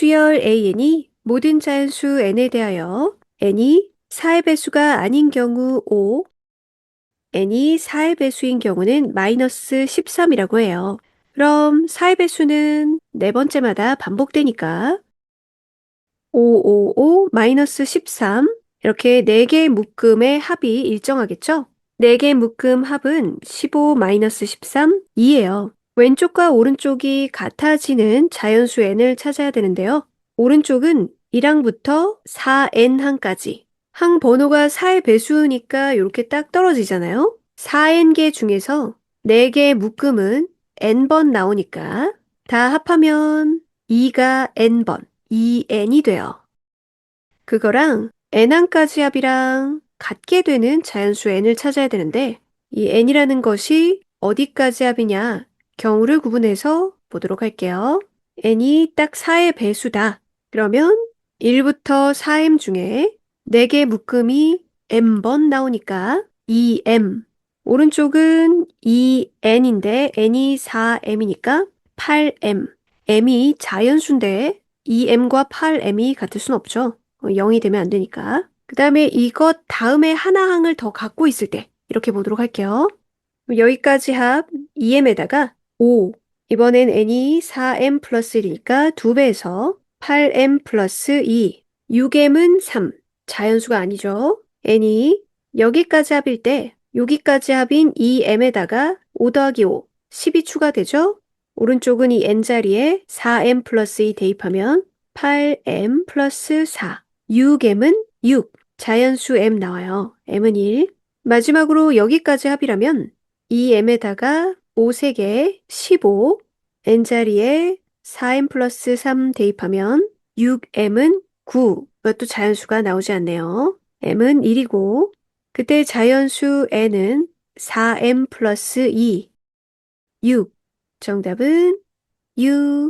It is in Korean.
수열 an이 모든 자연수 n에 대하여 n이 4의 배수가 아닌 경우 5, n이 4의 배수인 경우는 마이너스 13이라고 해요. 그럼 4의 배수는 네 번째마다 반복되니까 5, 5, 5, 마이너스 13 이렇게 네 개의 묶음의 합이 일정하겠죠? 네 개의 묶음 합은 15 마이너스 13, 2예요. 왼쪽과 오른쪽이 같아지는 자연수 n을 찾아야 되는데요. 오른쪽은 1항부터 4n항까지. 항 번호가 4의 배수니까 이렇게 딱 떨어지잖아요. 4n개 중에서 4개의 묶음은 n번 나오니까 다 합하면 2가 n번, 2n이 돼요. 그거랑 n항까지 합이랑 같게 되는 자연수 n을 찾아야 되는데 이 n이라는 것이 어디까지 합이냐 경우를 구분해서 보도록 할게요. n이 딱 4의 배수다. 그러면 1부터 4m 중에 4개 묶음이 m번 나오니까 2m. 오른쪽은 2n인데 n이 4m이니까 8m. m이 자연수인데 2m과 8m이 같을 순 없죠. 0이 되면 안 되니까. 그 다음에 이것 다음에 하나 항을 더 갖고 있을 때 이렇게 보도록 할게요. 여기까지 합 2m에다가 5. 이번엔 n이 4m 플러스 1이니까 2배에서 8m 플러스 2. 6m은 3. 자연수가 아니죠. n이 여기까지 합일 때 여기까지 합인 2m에다가 5 더하기 5. 10이 추가되죠. 오른쪽은 이 n 자리에 4m 플러스 2 대입하면 8m 플러스 4. 6m은 6. 자연수 m 나와요. m은 1. 마지막으로 여기까지 합이라면 이 m에다가 5 3개 15. n 자리에 4m 플러스 3 대입하면 6m은 9. 이것도 자연수가 나오지 않네요. m은 1이고 그때 자연수 n은 4m 플러스 2. 6. 정답은 6.